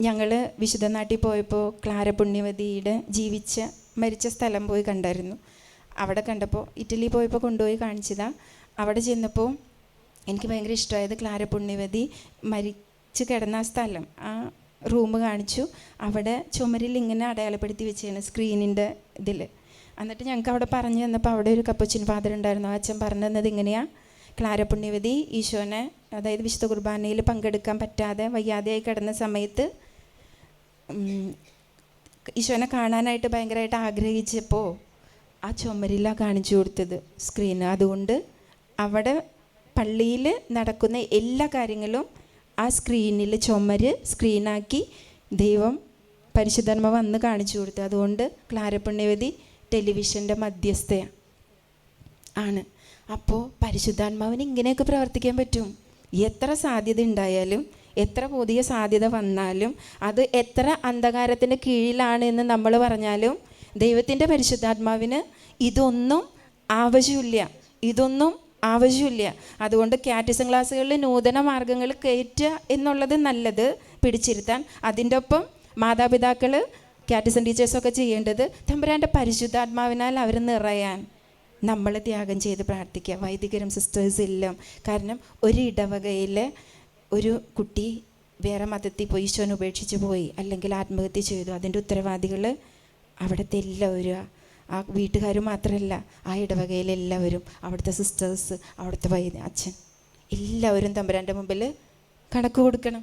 ഞങ്ങൾ വിശുദ്ധ നാട്ടിൽ പോയപ്പോൾ ക്ലാര പുണ്യവതിയുടെ ജീവിച്ച മരിച്ച സ്ഥലം പോയി കണ്ടായിരുന്നു. അവിടെ കണ്ടപ്പോൾ ഇറ്റലി പോയപ്പോൾ കൊണ്ടുപോയി കാണിച്ചതാ. അവിടെ ചെന്നപ്പോൾ എനിക്ക് ഭയങ്കര ഇഷ്ടമായത് ക്ലാര പുണ്യവതി മരിച്ചു കിടന്ന ആ സ്ഥലം ആ റൂം കാണിച്ചു. അവിടെ ചുമരിൽ ഇങ്ങനെ അടയാളപ്പെടുത്തി വെച്ചാണ് സ്ക്രീനിന്റെ ഇതിൽ എന്നിട്ട് ഞങ്ങൾക്ക് അവിടെ പറഞ്ഞു തന്നപ്പോൾ അവിടെ ഒരു കപ്പച്ചിൻ ഫാദർ ഉണ്ടായിരുന്നു. അച്ഛൻ പറഞ്ഞു തന്നത് ഇങ്ങനെയാണ് ക്ലാര പുണ്യവതി ഈശോനെ അതായത് വിശുദ്ധ കുർബാനയിൽ പങ്കെടുക്കാൻ പറ്റാതെ വയ്യാതെയായി കിടന്ന സമയത്ത് ഈശോനെ കാണാനായിട്ട് ഭയങ്കരമായിട്ട് ആഗ്രഹിച്ചപ്പോൾ ആ ചുമരില കാണിച്ചു കൊടുത്തത് സ്ക്രീന് അതുകൊണ്ട് അവിടെ പള്ളിയിൽ നടക്കുന്ന എല്ലാ കാര്യങ്ങളും ആ സ്ക്രീനിൽ ചുമര് സ്ക്രീനാക്കി ദൈവം പരിശുദ്ധർമ്മ വന്ന് കാണിച്ചു കൊടുത്തു അതുകൊണ്ട് ക്ലാരപ്പുണ്യവതി ടെലിവിഷന്റെ മധ്യസ്ഥയാണ് ആണ്. അപ്പോൾ പരിശുദ്ധാത്മാവിന് ഇങ്ങനെയൊക്കെ പ്രവർത്തിക്കാൻ പറ്റും. എത്ര സാധ്യത ഉണ്ടായാലും എത്ര പുതിയ സാധ്യത വന്നാലും അത് എത്ര അന്ധകാരത്തിന്റെ കീഴിലാണ് എന്ന് നമ്മൾ പറഞ്ഞാലും ദൈവത്തിന്റെ പരിശുദ്ധാത്മാവിന് ഇതൊന്നും ആവശ്യമില്ല. ഇതൊന്നും ആവശ്യമില്ല. അതുകൊണ്ട് കാറ്റിസം ക്ലാസ്സുകളിൽ നൂതന മാർഗങ്ങൾ കയറ്റുക എന്നുള്ളത് നല്ലത്. പിടിച്ചിരുത്താൻ അതിന്റെ ഒപ്പം മാതാപിതാക്കൾ കാറ്റിസം ടീച്ചേഴ്സൊക്കെ ചെയ്യേണ്ടത് തമ്പുരാന്റെ പരിശുദ്ധാത്മാവിനാൽ അവർ നിറയാൻ നമ്മൾ ത്യാഗം ചെയ്ത് പ്രാർത്ഥിക്കുക. വൈദികരും സിസ്റ്റേഴ്സ് എല്ലാം കാരണം ഒരു ഇടവകയിൽ ഒരു കുട്ടി വേറെ മതത്തിൽ പോയി ഈശോനെ ഉപേക്ഷിച്ച് പോയി അല്ലെങ്കിൽ ആത്മഹത്യ ചെയ്തു. അതിന്റെ ഉത്തരവാദികൾ അവിടുത്തെ എല്ലാവരും ആ വീട്ടുകാർ മാത്രമല്ല ആ ഇടവകയിലെ എല്ലാവരും അവിടുത്തെ സിസ്റ്റേഴ്സ് അവിടുത്തെ വൈദ്യ അച്ഛൻ എല്ലാവരും തമ്പുരാന്റെ മുമ്പിൽ കണക്ക് കൊടുക്കണം.